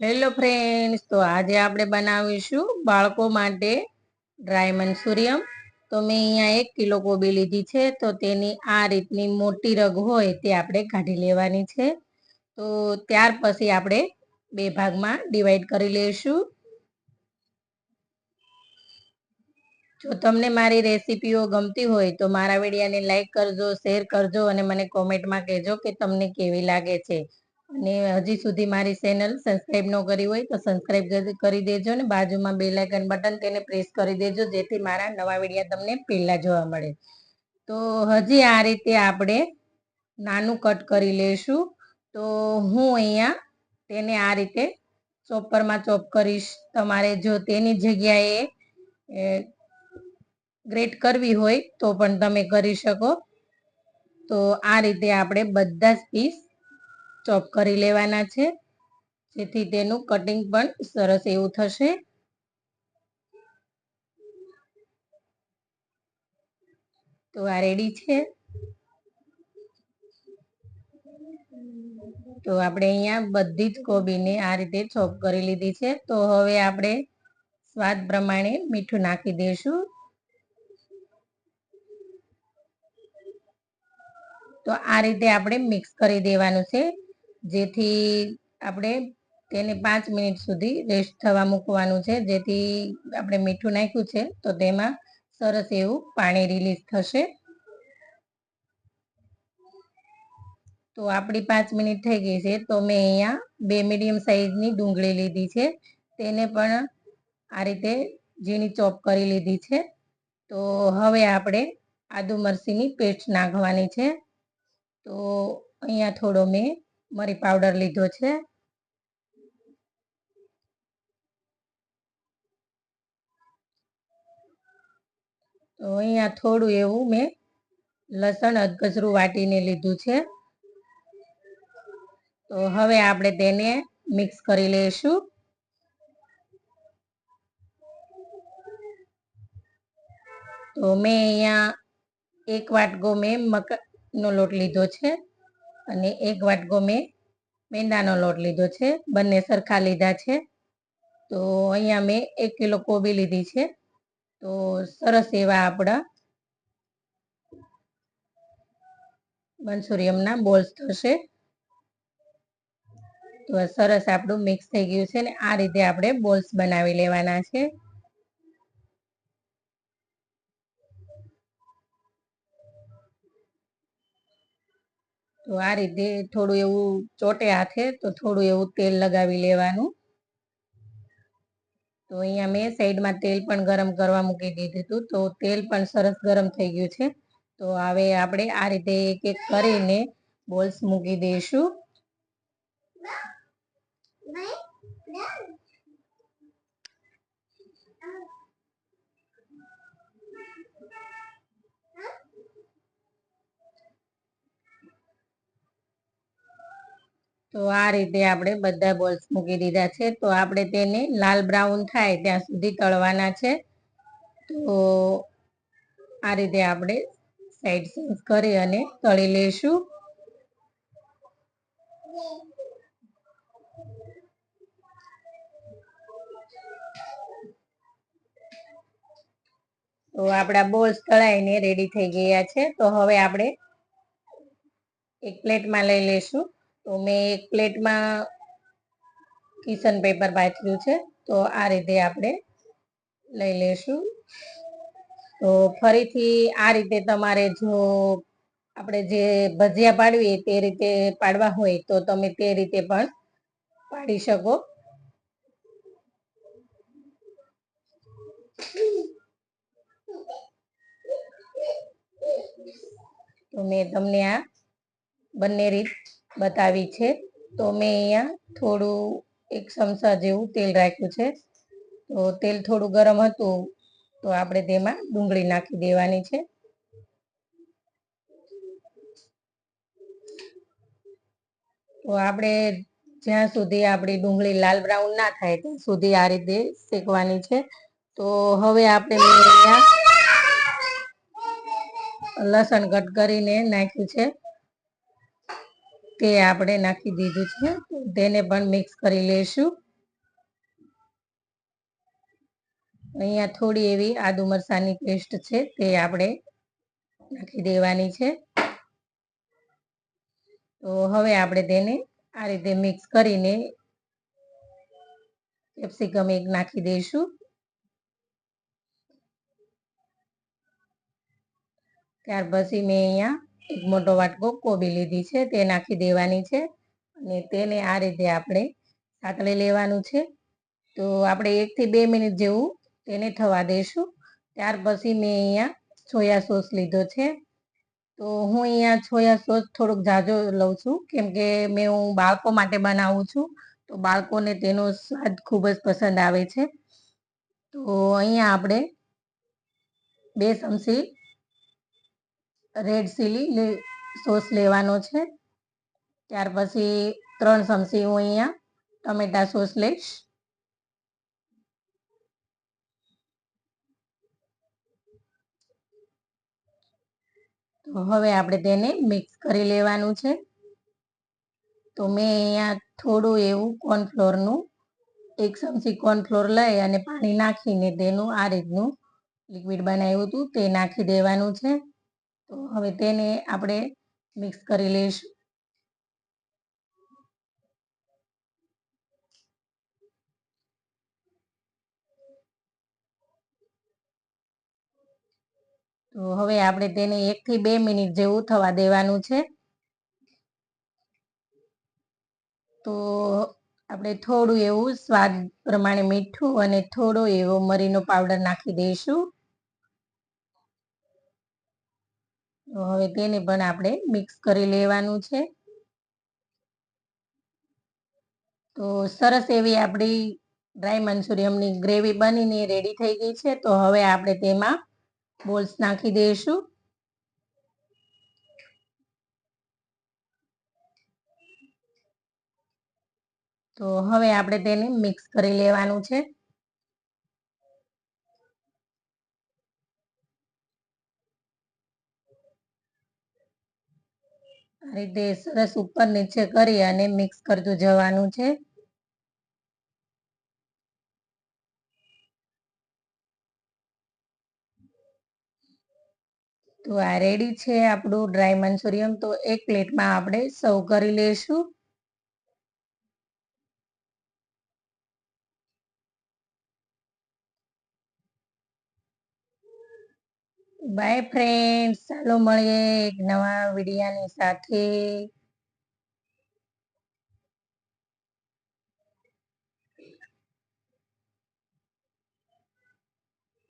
Hello friends તો આજે આપણે બનાવીશું બાળકો માટે ડ્રાય મન્સુરિયમ તો મેં અહીંયા એક કિલો કોબી લીધી છે, તો તેની આ રીતની મોટી રગ હોય તે આપણે કાઢી લેવાની છે. તો ત્યાર પછી આપણે બે ભાગમાં ડિવાઈડ કરી લઈશું જો તમને મારી રેસીપીઓ ગમતી હોય તો મારા વિડીયાને લાઈક કરજો, શેર કરજો અને મને કોમેન્ટમાં કહેજો કે તમને કેવી લાગે છે. અને હજી સુધી મારી ચેનલ સબસ્ક્રાઈબ ન કરી હોય તો સબસ્ક્રાઈબ કરી દેજો અને બાજુમાં બે લાઇકન બટન તેને પ્રેસ કરી દેજો જેથી મારા નવા વિડીયા તમને પહેલાં જોવા મળે. તો હજી આ રીતે આપણે નાનું કટ કરી લઈશું તો હું અહીંયા તેને આ રીતે ચોપરમાં ચોપ કરીશ. તમારે જો તેની જગ્યાએ ગ્રેટ કરવી હોય તો પણ તમે કરી શકો. તો આ રીતે આપણે બધા જ પીસ ચોપ કરી લેવાના છે. જેથી તેનું કટિંગ પણ સરસ એવું થશે. તો આ રેડી છે. તો આપણે અહીંયા બધી જ કોબીને આ રીતે ચોપ કરી લીધી છે. તો હવે આપણે સ્વાદ પ્રમાણે મીઠું નાખી દઈશું. તો આ રીતે આપણે મિક્સ કરી દેવાનું છે. જેથી આપણે તેને પાંચ મિનિટ સુધી રેસ્ટ થવા મૂકવાનું છે. જેથી આપણે મીઠું નાખ્યું છે, તો તેમાં સરસ એવું પાણી રિલીઝ થશે. તો આપણી પાંચ મિનિટ થઈ ગઈ છે, તો મેં અહીંયા બે મીડિયમ સાઈઝની ડુંગળી લીધી છે. તેને પણ આ રીતે ઝીણી ચોપ કરી લીધી છે. તો હવે આપણે આદુ મરસીની પેસ્ટ નાખવાની છે. તો અહીંયા થોડો મેં મરી પાવડર લીધો છે. તો અહીંયા થોડું એવું મેં લસણ અધકચરું વાટીને લીધું છે. તો હવે આપણે તેને મિક્સ કરી લઈશું. તો મેં અહીંયા એક વાટકો મેં મકાનો લોટ લીધો છે. અને એક વાટકો મેં મેંદાનો લોટ લીધો છે. બંને સરખા લીધા છે. તો અહીંયા મેં એક કિલો કોબી લીધી છે. તો સરસ એવા આપણા મન્સુરિયમના બોલ્સ થશે. તો સરસ આપણું મિક્સ થઈ ગયું છે ને આ રીતે આપણે બોલ્સ બનાવી લેવાના છે. તો આ રીતે થોડું એવું ચોટે હાથે તો થોડું એવું તેલ લગાવી લેવાનું. તો અહીંયા મેં સાઈડમાં તેલ પણ ગરમ કરવા મૂકી દીધું હતું. તો તેલ પણ સરસ ગરમ થઈ ગયું છે. તો હવે આપણે આ રીતે એક એક કરીને બોલ્સ મૂકી દઈશું. તો આ રીતે આપણે બધા બોલ્સ મૂકી દીધા છે. તો આપણે તેને લાલ બ્રાઉન થાય ત્યાં સુધી તળવાના છે. તો આ રીતે આપણે સાઈડ સેન્સ કરી અને તળી લઈશું. તો આપણા બોલ્સ તળાઈને રેડી થઈ ગયા છે. તો હવે આપણે એક પ્લેટમાં લઈ લઈશું. તો મેં એક પ્લેટમાં કિચન પેપર પાથર્યું છે, તો આ રીતે આપણે લઈ લઈશું. તો ફરીથી આ રીતે તમારે જો આપણે જે ભજીયા પાડવીએ તે રીતે પાડવા હોય, તો તમે તે રીતે પણ પાડી શકો. તો મેં તમને આ બંને રીત બતાવી છે. તો મેં અહીંયા થોડું એક ચમચા જેવું તેલ રાખ્યું છે. તો તેલ થોડું ગરમ હતું, તો આપણે તેમાં ડુંગળી નાખી દેવાની છે. તો આપણે જ્યાં સુધી આપણી ડુંગળી લાલ બ્રાઉન ના થાય, ત્યાં સુધી આ રીતે શેકવાની છે. તો હવે આપણે અહીંયા લસણ કટ કરીને નાખ્યું છે. તે આપણે નાખી દીધું છે તેને પણ મિક્સ કરી લઈશું અહીંયા થોડી એવી આદુ મરસાની પેસ્ટ છે, તે આપણે નાખી દેવાની છે. તો હવે આપણે તેને આ રીતે મિક્સ કરીને કેપ્સિકમ એક નાખી દઈશું. ત્યાર પછી મેં અહીંયા એક મોટો વાટકો કોબી લીધી છે, તે નાખી દેવાની છે અને તેને આ રીતે આપણે સાતળી લેવાનું છે. તો આપણે એકથી બે મિનિટ જેવું તેને થવા દઈશું ત્યાર પછી મેં અહીંયા સોયા સોસ લીધો છે. તો હું અહીંયા સોયા સોસ થોડોક ઝાઝો લઉં છું, કેમ કે મેં હું બાળકો માટે બનાવું છું, તો બાળકોને તેનો સ્વાદ ખૂબ જ પસંદ આવે છે. તો અહીંયા આપણે બે ચમચી રેડ ચીલી સોસ લેવાનો છે. ત્યાર પછી ત્રણ ચમચી હું અહીંયા ટમેટા સોસ લઈશ. તો હવે આપણે તેને મિક્સ કરી લેવાનું છે. તો મેં અહીંયા થોડું એવું કોર્નફ્લોરનું એક ચમચી કોર્નફ્લોર લઈ અને પાણી નાખીને તેનું આ રીતનું લિક્વિડ બનાવ્યું હતું, તે નાખી દેવાનું છે. તો હવે તેને આપણે મિક્સ કરી લઈશું. તો હવે આપણે તેને એકથી બે મિનિટ જેવું થવા દેવાનું છે. તો આપણે થોડું એવું સ્વાદ પ્રમાણે મીઠું અને થોડો એવો મરીનો પાવડર નાખી દઈશું. તો હવે તેને પણ આપણે મિક્સ કરી લેવાનું છે. તો સરસ એવી આપણી ડ્રાય મંચુરિયમની ગ્રેવી બનીને રેડી થઈ ગઈ છે. તો હવે આપણે તેમાં બોલ્સ નાખી દઈશું. તો હવે આપણે તેને મિક્સ કરી લેવાનું છે. આ રીતે સરસ ઉપર નીચે કરી અને મિક્સ કરતું જવાનું છે. તો આ રેડી છે આપણું ડ્રાય મંચુરિયમ તો એક પ્લેટમાં આપણે સર્વ કરી લઈશું બાય ફ્રેન્ડ્સ ચાલો મળીએ એક નવા વિડીયાની સાથે.